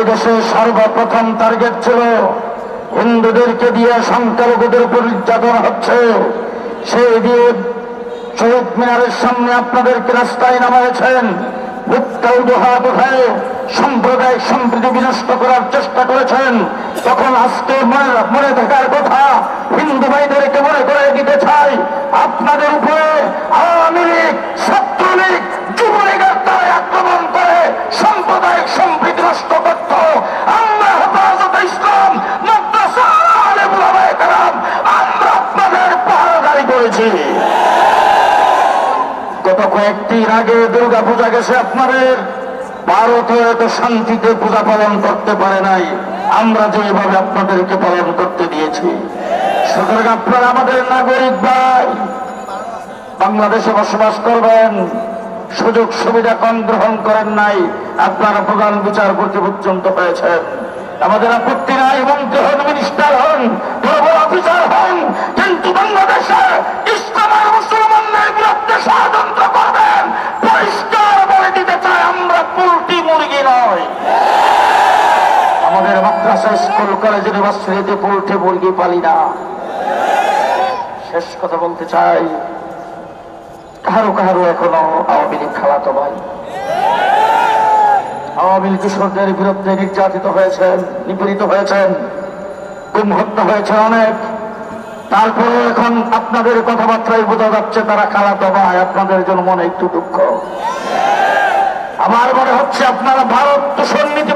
এই দেশে সর্বপ্রথম টার্গেট ছিল হিন্দুদেরকে দিয়ে সংখ্যালঘুদের উপর নির্যাতন হচ্ছে। সেই দিয়ে শহীদ মিনারের সামনে আপনাদেরকে রাস্তায় নামাইছেন উঠায় সাম্প্রদায়িক সম্প্রীতি বিনষ্ট করার চেষ্টা করেছেন। তখন আজকে মনে থাকার কথা, হিন্দু ভাইদেরকে মনে করে দিতে চাই, আপনাদের উপরে আওয়ামী লীগ, ছাত্রলীগ যুবলীগের করেছি গত কয়েকদিন আগে দুর্গা পূজা গেছে আপনাদের। ভারত এত শান্তিতে পূজা পালন করতে পারে নাই। আমরা যেভাবে আপনাদেরকে পালন করতে দিয়েছি। সুতরাং আপনারা আমাদের নাগরিক ভাই, বাংলাদেশে বসবাস করবেন। সুযোগ সুবিধা কম গ্রহণ করেন নাই। আপনারা প্রধান বিচারপতি পর্যন্ত হয়েছেন আমাদের আপত্তি নাই এবং হন মিনিস্টার হন। মাদ্রাসা স্কুল কলেজ ইউনিভার্সিটিতে পালি না। শেষ কথা বলতে চাই এখনও আওয়ামী লীগ খালাতো ভাই আওয়ামী লীগ বিরুদ্ধে নির্যাতিত হয়েছেন, নিপীড়িত হয়েছেন, গুম হত্যা হয়েছে অনেক। তারপরে এখন আপনাদের কথাবার্তায় বোঝা যাচ্ছে তারা খালাতো ভাই আপনাদের জন্য মনে একটু দুঃখ। আমার মনে হচ্ছে আপনারা ভারত নীতি